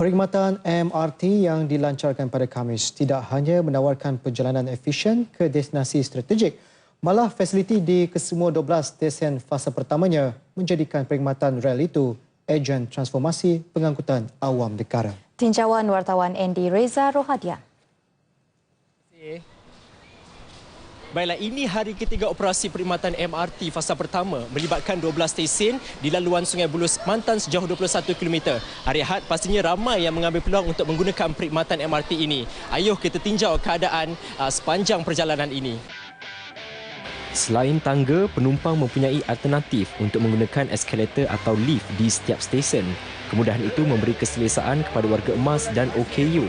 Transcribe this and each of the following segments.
Perkhidmatan MRT yang dilancarkan pada Khamis tidak hanya menawarkan perjalanan efisien ke destinasi strategik, malah fasiliti di kesemua 12 stesen fasa pertamanya menjadikan perkhidmatan rel itu ejen transformasi pengangkutan awam negara. Tinjauan wartawan Andy Reza Rohadian. Baiklah, ini hari ketiga operasi perkhidmatan MRT fasa pertama melibatkan 12 stesen di laluan Sungai Buloh Mantan sejauh 21 km. Hari Ahad pastinya ramai yang mengambil peluang untuk menggunakan perkhidmatan MRT ini. Ayuh kita tinjau keadaan uh, sepanjang perjalanan ini. Selain tangga, penumpang mempunyai alternatif untuk menggunakan eskalator atau lift di setiap stesen. Kemudahan itu memberi keselesaan kepada warga emas dan OKU.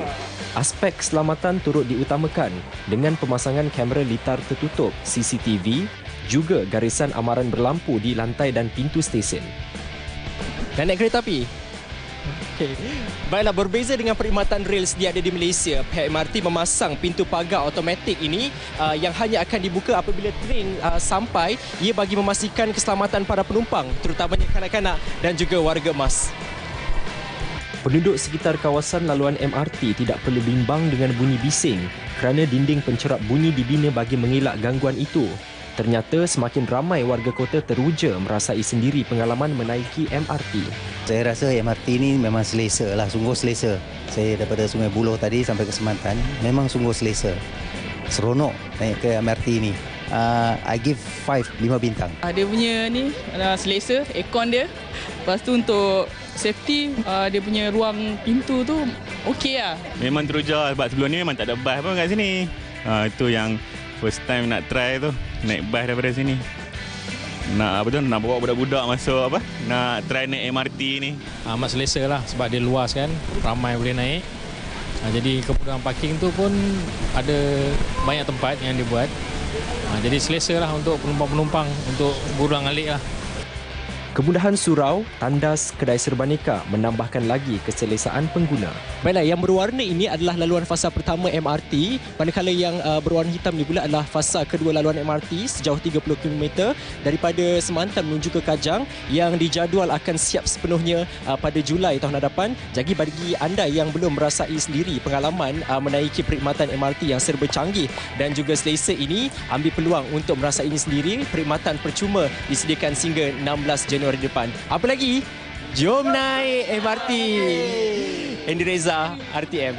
Aspek keselamatan turut diutamakan dengan pemasangan kamera litar tertutup CCTV juga garisan amaran berlampu di lantai dan pintu stesen. Dan naik kereta api? Okay. Baiklah, berbeza dengan perkhidmatan rel sedia ada di Malaysia, pihak MRT memasang pintu pagar automatik ini uh, yang hanya akan dibuka apabila train uh, sampai ia bagi memastikan keselamatan para penumpang terutamanya kanak-kanak dan juga warga emas. Penduduk sekitar kawasan laluan MRT tidak perlu bimbang dengan bunyi bising kerana dinding pencerap bunyi dibina bagi mengelak gangguan itu. Ternyata semakin ramai warga kota teruja merasai sendiri pengalaman menaiki MRT. Saya rasa MRT ni memang selesa lah, sungguh selesa. Saya daripada Sungai Buloh tadi sampai ke Semantan, memang sungguh selesa. Seronok naik ke MRT ni. Uh, I give 5, 5 bintang. Uh, dia punya ni uh, selesa, aircon dia. Lepas tu untuk safety, uh, dia punya ruang pintu tu okey lah. Memang teruja sebab sebelum ni memang tak ada bas pun kat sini. Uh, itu yang first time nak try tu, naik bas daripada sini. Nak apa tu, nak bawa budak-budak masuk apa, nak try naik MRT ni. Amat selesa lah sebab dia luas kan, ramai boleh naik. Ha, jadi kemudahan parking tu pun ada banyak tempat yang dibuat. Ha, jadi selesa lah untuk penumpang-penumpang untuk burang alik lah. Kemudahan surau, tandas, kedai serbaneka menambahkan lagi keselesaan pengguna. Baiklah, yang berwarna ini adalah laluan fasa pertama MRT. Manakala yang uh, berwarna hitam ni pula adalah fasa kedua laluan MRT sejauh 30 km daripada Semantan menuju ke Kajang yang dijadual akan siap sepenuhnya uh, pada Julai tahun hadapan. Jadi bagi anda yang belum merasai sendiri pengalaman uh, menaiki perkhidmatan MRT yang serba canggih dan juga selesa ini, ambil peluang untuk merasainya sendiri. Perkhidmatan percuma disediakan sehingga 16 Januari Januari depan. Apa lagi? Jom naik MRT. Andy Reza, RTM.